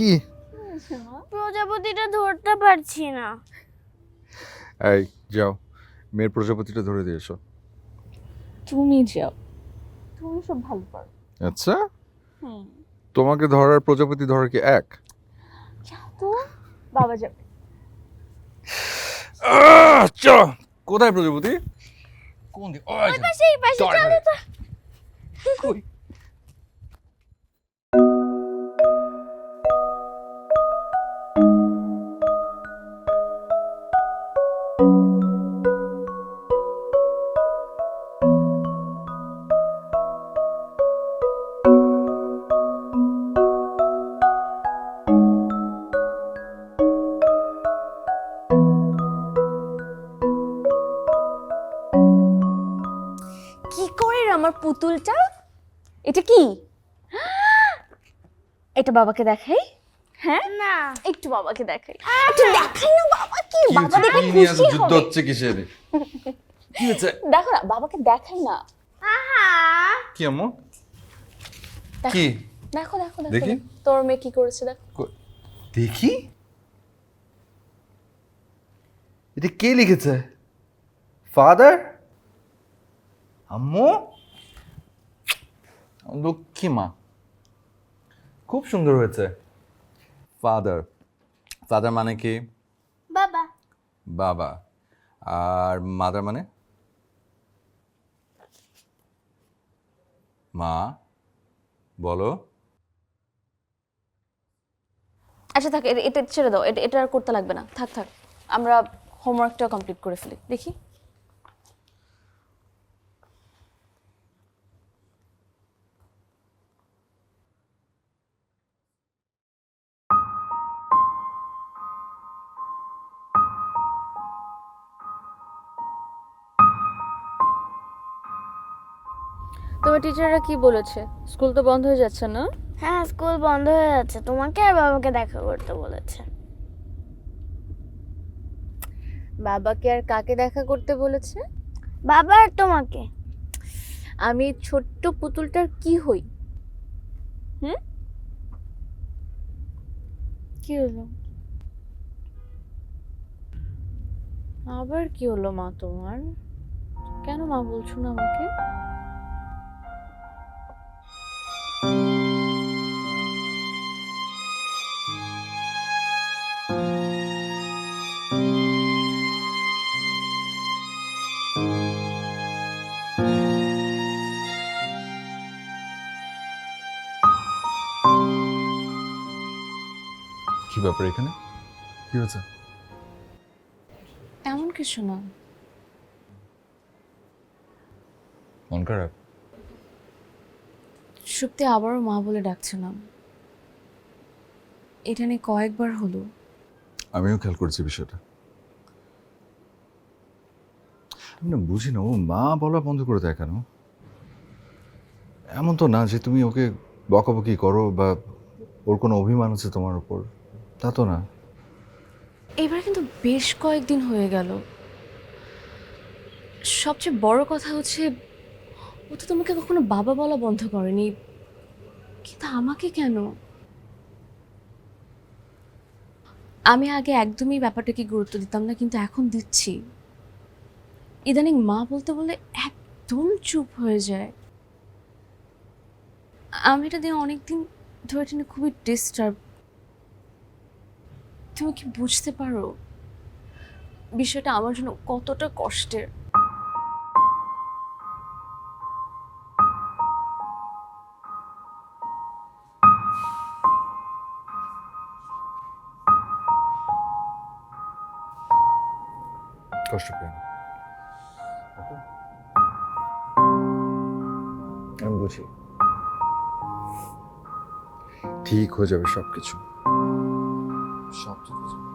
কি? প্রজাপতিটা ধরতে পারছি না। এই যাও। মেয়ের প্রজাপতিটা ধরে দিয়ে এসো। তুমি যাও। তুমি সব ভালো পারো। আচ্ছা? তোমাকে ধরার প্রজাপতি ধরার কি এক? যাও তো বাবা যাবে। আহ, চলো কোথায় প্রজাপতি? কোন দিকে? ওই যে। সেই পাশে চলো তো। কই? পুতুলটা এটা কি? এটা বাবাকে দেখাই। হ্যাঁ? না। একটু বাবাকে দেখাই। একটু দেখাই না বাবাকে কি বাবা দেখে খুশি যুদ্ধ হবে। হচ্ছে কিসের? কি হয়েছে দেখো না বাবাকে দেখাই না। আহা! কি আম্মু? কি? দেখো দেখো দেখো দেখি। তোর মেয়ে কি করেছে দেখো। দেখি? এটা কে লিখেছে? ফাদার আম্মু? লক্ষ্মী মা খুব সুন্দর হয়েছে। ফাদার ফাদার মানে কি? বাবা। বাবা। আর মাদার মানে? মা। বলো। আচ্ছা থাক এটা- ছেড়ে দাও। এটা এটা আর করতে লাগবে না। থাক থাক। আমরা হোমওয়ার্কটা কমপ্লিট করে ফেলি। দেখি। তোমার টিচাররা কি বলেছে? স্কুল তো বন্ধ হয়ে যাচ্ছে না? হ্যাঁ স্কুল বন্ধ হয়ে যাচ্ছে। তোমাকে আর বাবাকে দেখা করতে বলেছে। বাবাকে আর কাকে দেখা করতে বলেছে? বাবা আর তোমাকে। আমি ছোট্ট পুতুলটার কি হই? হুম? কি হলো? আবার কি হলো মা তোমার? কেন মা বলছো না আমাকে? ব্যাপার এখানে? কি হয়েছে? তেমন কিছু না। মন খারাপ? সত্যি আবারও মা বলে ডাকছিলাম। এটা নিয়ে কয়েকবার হলো। আমিও খেয়াল করেছি বিষয়টা। আমি না বুঝি না ও মা বলা বন্ধ করে দেয় কেন? এমন তো না যে তুমি ওকে বকাবকি করো বা ওর কোনো অভিমান আছে তোমার উপর। তা তো না। এবার কিন্তু বেশ কয়েকদিন হয়ে গেল। সবচেয়ে বড় কথা হচ্ছে, ও তো তোমাকে কখনো বাবা বলা বন্ধ করেনি। কিন্তু আমাকে কেন? আমি আগে একদমই ব্যাপারটাকে গুরুত্ব দিতাম না, কিন্তু এখন দিচ্ছি। ইদানিং মা বলতে বলে একদম চুপ হয়ে যায়। আমি এটা দিয়ে অনেকদিন ধরে টেনে খুবই ডিস্টার্ব তুমি কি বুঝতে পারো? বিষয়টা আমার জন্য কতটা কষ্টের। কষ্ট পেয়ে আমি বুঝি। ঠিক হয়ে যাবে সব কিছু সব ঠিক হয়ে যাবে